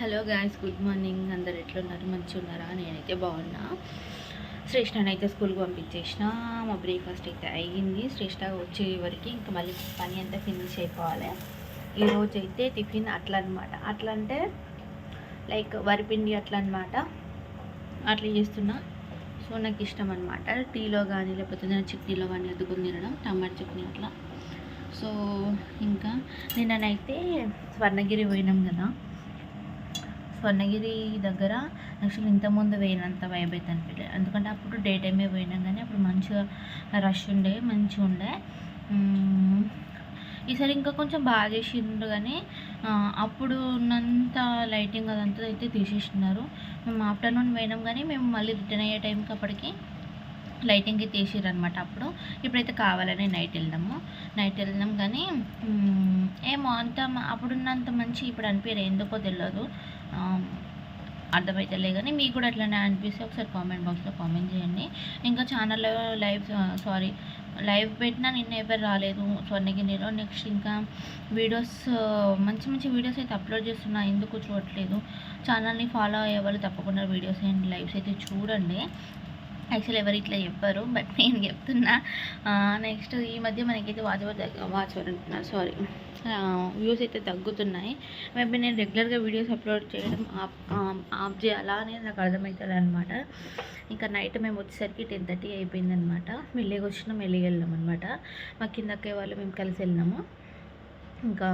Hello guys good morning. అందరు ఎట్లున్నారు? మంచిగా ఉన్నారా నేనైతే బాగున్నా. శ్రేష్ఠని అయితే స్కూల్కి పంపించేసిన. మా బ్రేక్ఫాస్ట్ అయితే అయ్యింది. శ్రేష్ఠ వచ్చే వరకు ఇంకా మళ్ళీ పని అంతా ఫినిష్ అయిపోవాలి. ఈరోజు అయితే టిఫిన్ అట్లా అనమాట అట్లా అంటే లైక్ వరిపిండి అట్లా అనమాట అట్లా చేస్తున్నా. సో నాకు ఇష్టం అనమాట టీలో కానీ లేకపోతే ఏదైనా చట్నీలో కానీ అద్దుకుని తినడం. టమాటా చట్నీ అట్లా. సో ఇంకా నిన్ననైతే స్వర్ణగిరి పోయినాం కదా. స్వర్ణగిరి దగ్గర యాక్చువల్లీ ఇంతకుముందు పోయినంత వైబ్ అయితే అనిపించలేదు ఎందుకంటే అప్పుడు డే టైమే పోయినాం కానీ అప్పుడు మంచిగా రష్ ఉండే మంచిగా ఉండే. ఈసారి ఇంకా కొంచెం బాగా చేసిండ్రు కానీ అప్పుడు ఉన్నంత లైటింగ్ అదంతా అయితే తీసేసినారు. మేము ఆఫ్టర్నూన్ పోయినాం కానీ మేము మళ్ళీ రిటర్న్ అయ్యే టైంకి అప్పటికి లైటింగ్కి తీసిర్రు అనమాట అప్పుడు. ఇప్పుడైతే కావాలని నైట్ వెళ్దాము. నైట్ వెళ్దాం కానీ ఏమో అంత అప్పుడున్నంత మంచి ఇప్పుడు అనిపించారు ఎందుకో తెలియదు అర్థమవుతలే అర్థమైతలే కానీ మీకు కూడా అట్లనే అనిపిస్తే ఒకసారి కామెంట్ బాక్స్లో కామెంట్ చేయండి. ఇంకా ఛానల్లో లైవ్ సారీ లైవ్ పెట్టినా నిన్న ఎవరు రాలేదు స్వర్ణగిరిలో నెక్స్ట్ ఇంకా వీడియోస్ మంచి మంచి వీడియోస్ అయితే అప్లోడ్ చేస్తున్నా ఎందుకు చూడట్లేదు. ఛానల్ని ఫాలో అయ్యే వాళ్ళు తప్పకుండా వీడియోస్ అండ్ లైవ్స్ అయితే చూడండి. యాక్చువల్ ఎవరు ఇట్లా చెప్పారు బట్ నేను చెప్తున్నా. నెక్స్ట్ ఈ మధ్య మనకైతే వాచ్ తగ్గ వాచ్ అంటున్నారు అంటున్నా సారీ వ్యూస్ అయితే తగ్గుతున్నాయి. మేబీ నేను రెగ్యులర్గా వీడియోస్ అప్లోడ్ చేయడం ఆప్ ఆఫ్ చేయాలా అనేది నాకు అర్థమవుతుంది అనమాట ఇంకా నైట్ మేము వచ్చేసరికి టెన్ థర్టీ అయిపోయింది అనమాట మెల్లిగా వచ్చినాం మెల్లిగా వెళ్ళాం అనమాట మా కిందకే వాళ్ళు మేము కలిసి వెళ్ళినాము. ఇంకా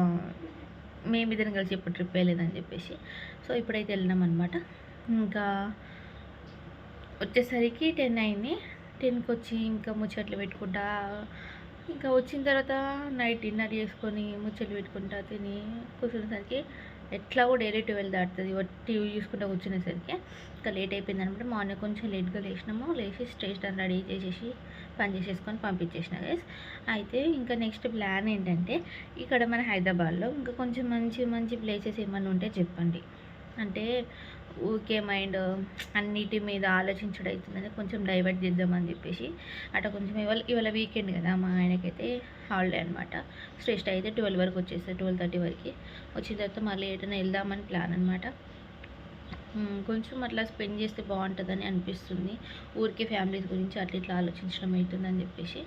మేము ఇద్దరం కలిసి ఇప్పుడు ట్రిప్ వేయలేదని చెప్పేసి. సో ఇప్పుడైతే వెళ్ళినాం అనమాట ఇంకా వచ్చేసరికి టెన్ అయింది. టెన్కి వచ్చి ఇంకా ముచ్చట్లు పెట్టుకుంటా ఇంకా వచ్చిన తర్వాత నైట్ డిన్నర్ చేసుకొని ముచ్చట్లు పెట్టుకుంటా తిని కూర్చునేసరికి ఎట్లా కూడా డైలీ ట్వెల్వ్ దాటుతుంది. టీవీ చూసుకుంటా కూర్చునేసరికి ఇంకా లేట్ అయిపోయింది అనమాట. మార్నింగ్ కొంచెం లేట్గా లేచినాము. లేచి స్టేషన్ రెడీ చేసేసి పని చేసేసుకొని పంపించేసిన గైస్ అయితే ఇంకా నెక్స్ట్ ప్లాన్ ఏంటంటే ఇక్కడ మన హైదరాబాద్లో ఇంకా కొంచెం మంచి మంచి ప్లేసెస్ ఏమైనా ఉంటే చెప్పండి. అంటే ఊకే మైండ్ అన్నిటి మీద ఆలోచించడం అవుతుందని కొంచెం డైవర్ట్ చేద్దామని చెప్పేసి అట్లా కొంచెం ఇవాళ ఇవాళ వీకెండ్ కదా మా ఆయనకైతే హాలిడే అనమాట శ్రేష్ఠ అయితే ట్వెల్వ్ వరకు వచ్చేస్తారు ట్వెల్వ్ థర్టీ వరకు. వచ్చిన తర్వాత మళ్ళీ ఎటైనా వెళ్దామని ప్లాన్ అనమాట కొంచెం అట్లా స్పెండ్ చేస్తే బాగుంటుందని అనిపిస్తుంది. ఊరికే ఫ్యామిలీస్ గురించి అట్లా ఇట్లా ఆలోచించడం అవుతుందని చెప్పేసి.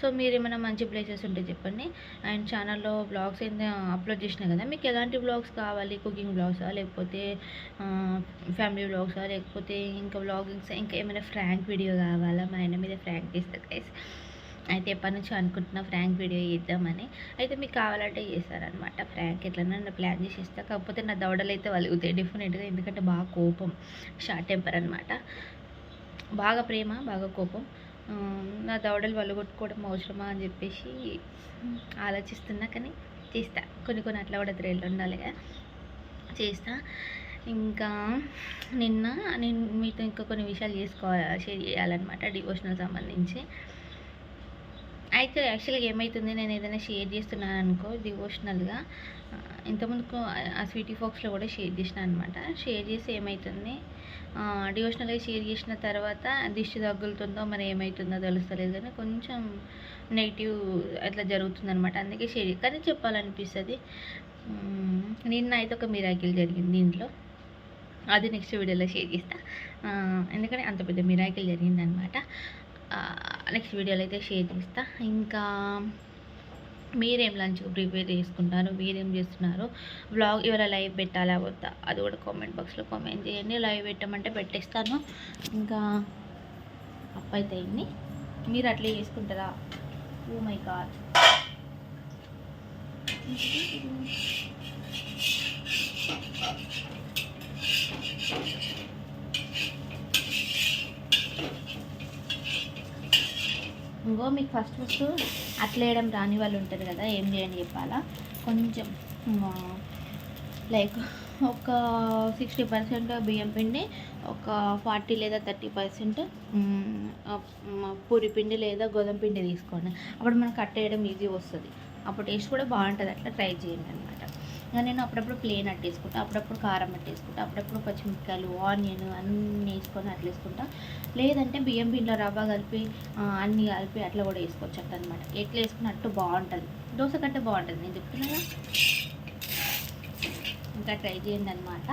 సో మీరు ఏమైనా మంచి ప్లేసెస్ ఉంటే చెప్పండి. అండ్ ఛానల్లో బ్లాగ్స్ అయితే అప్లోడ్ చేసినా కదా మీకు ఎలాంటి బ్లాగ్స్ కావాలి? కుకింగ్ బ్లాగ్సా లేకపోతే ఫ్యామిలీ బ్లాగ్సా లేకపోతే ఇంకా బ్లాగింగ్స్ ఇంకా ఏమైనా ఫ్రాంక్ వీడియో కావాలా? మా ఆయన మీద ఫ్రాంక్ చేస్తా గైస్ అయితే ఎప్పటి నుంచో అనుకుంటున్నా ఫ్రాంక్ వీడియో చేద్దామని. అయితే మీకు కావాలంటే చేస్తారనమాట ఫ్రాంక్. ఎట్లన్నా ప్లాన్ చేసి ఇస్తా కాకపోతే నా దవడలు అయితే వలుగుతాయి డెఫినెట్గా ఎందుకంటే బాగా కోపం షార్ట్ టెంపర్ అనమాట బాగా ప్రేమ బాగా కోపం. నా దవడలు వలగొట్టుకోవడం అవసరమా అని చెప్పేసి ఆలోచిస్తున్నా కానీ చేస్తా. కొన్ని కొన్ని అట్లా కూడా థ్రిల్ ఉండాలిగా చేస్తా. ఇంకా నిన్న నేను మీతో ఇంకా కొన్ని విషయాలు చేసుకోవాలి షేర్ చేయాలన్నమాట డివోషనల్ సంబంధించి. అయితే యాక్చువల్గా ఏమవుతుంది నేను ఏదైనా షేర్ చేస్తున్నాను అనుకో డివోషనల్గా ఇంతకుముందుకు ఆ స్వీటీ ఫాక్స్లో కూడా షేర్ చేసిన అనమాట షేర్ చేసి ఏమవుతుంది డివోషనల్గా షేర్ చేసిన తర్వాత దిష్టి తగ్గులుతుందో మరి ఏమవుతుందో తెలుస్తలేదు కానీ కొంచెం నెగిటివ్ అట్లా జరుగుతుందనమాట అందుకే షేర్ కానీ చెప్పాలనిపిస్తుంది. నిన్న అయితే ఒక మిరాకిల్ జరిగింది దీంట్లో. అది నెక్స్ట్ వీడియోలో షేర్ చేస్తా. ఎందుకంటే అంత పెద్ద మిరాకిల్ జరిగిందనమాట నెక్స్ట్ వీడియోలో అయితే షేర్ చేస్తా. ఇంకా మీరేం లంచ్ ప్రిపేర్ చేసుకుంటారు? మీరేం చేస్తున్నారు? వ్లాగ్ ఇవాళ లైవ్ పెట్టాలా? వద్దా? అది కూడా కామెంట్ బాక్స్లో కామెంట్ చేయండి. లైవ్ పెట్టమంటే పెట్టేస్తాను. ఇంకా అప్ అయింది మీరు అట్లే చేసుకుంటారా? ఓ మై గాడ్ ఇంకో మీకు ఫస్ట్ ఫస్ట్ అట్లా వేయడం రాని వాళ్ళు ఉంటారు కదా ఏం చేయండి చెప్పాలా? కొంచెం లైక్ ఒక సిక్స్టీ పర్సెంట్ బియ్యం పిండి ఒక ఫార్టీ లేదా థర్టీ పర్సెంట్ పూరి పిండి లేదా గోధుమ పిండి తీసుకోండి. అప్పుడు మనకు కట్టేయడం ఈజీ వస్తుంది. అప్పుడు టేస్ట్ కూడా బాగుంటుంది. అట్లా ట్రై చేయండి. ఇంకా నేను అప్పుడప్పుడు ప్లేన్ అట్టేసుకుంటా అప్పుడప్పుడు కారం అట్టేసుకుంటా అప్పుడప్పుడు పచ్చిమిరపకాయలు ఆనియన్ అన్నీ వేసుకొని అట్లా వేసుకుంటా లేదంటే బియ్యం పిండిలో రవ్వ కలిపి అన్నీ కలిపి అట్లా కూడా వేసుకోవచ్చు అట్ట అనమాట ఎట్లా వేసుకున్నట్టు బాగుంటుంది. దోశ కంటే బాగుంటుంది. నేను చెప్తున్నా ఇంకా ట్రై చేయండి అనమాట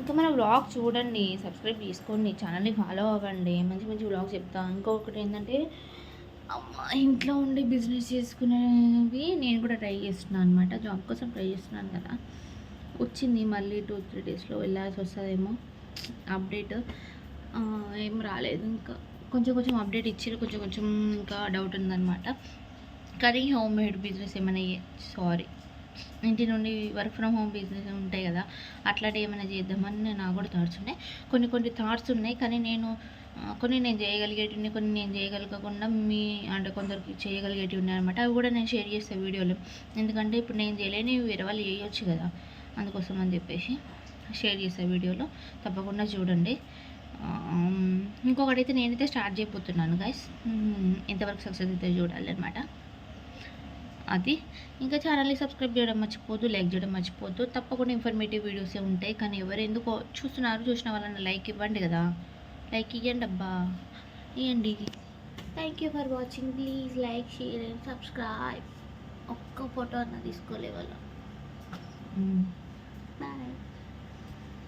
ఇంకా మన వ్లాగ్ చూడండి సబ్స్క్రైబ్ చేసుకోండి ఛానల్ని ఫాలో అవ్వండి. మంచి మంచి వ్లాగ్ చెప్తాను ఇంకొకటి ఏంటంటే ఇంట్లో ఉండి బిజినెస్ చేసుకునేవి నేను కూడా ట్రై చేస్తున్నాను అనమాట జాబ్ కోసం ట్రై చేస్తున్నాను కదా. వచ్చింది మళ్ళీ టూ త్రీ డేస్లో వెళ్ళాల్సి వస్తుందేమో అప్డేట్. ఏం రాలేదు ఇంకా. కొంచెం కొంచెం అప్డేట్ ఇచ్చారు కొంచెం కొంచెం ఇంకా డౌట్ ఉందన్నమాట. కానీ హోమ్ మేడ్ బిజినెస్ ఏమైనా సారీ. ఇంటి నుండి వర్క్ ఫ్రమ్ హోమ్ బిజినెస్ ఉంటాయి కదా అట్లాంటివి ఏమైనా చేద్దామని నేను నాకు కూడా థాట్స్ ఉన్నాయి. కొన్ని కొన్ని థాట్స్ ఉన్నాయి. కానీ నేను కొన్ని నేను చేయగలిగేటివి కొన్ని నేను చేయగలగకుండా మీ అంటే కొందరికి చేయగలిగేటివి ఉన్నాయి అనమాట అవి కూడా నేను షేర్ చేస్తాను వీడియోలో. ఎందుకంటే ఇప్పుడు నేను చేయలేని వేరే వాళ్ళు చేయొచ్చు కదా. అందుకోసం అని చెప్పేసి షేర్ చేసే వీడియోలో. తప్పకుండా చూడండి. ఆమ్, ఇంకొకటి అయితే నేనైతే స్టార్ట్ చేయబోతున్నాను గైస్ ఎంతవరకు సక్సెస్ అయితే చూడాలి అనమాట అది. ఇంకా ఛానల్ని సబ్స్క్రైబ్ చేయడం మర్చిపోద్దు లైక్ చేయడం మర్చిపోద్దు తప్పకుండా ఇన్ఫర్మేటివ్ వీడియోసే ఉంటాయి. కానీ ఎవరు ఎందుకో చూస్తున్నారు చూసిన వాళ్ళని లైక్ ఇవ్వండి కదా. లైక్ ఇవ్వండి అబ్బా. ఇవ్వండి thank you for watching please like share and subscribe ఒక్క ఫోటో అన్న తీసుకోలే వాళ్ళు బాయ్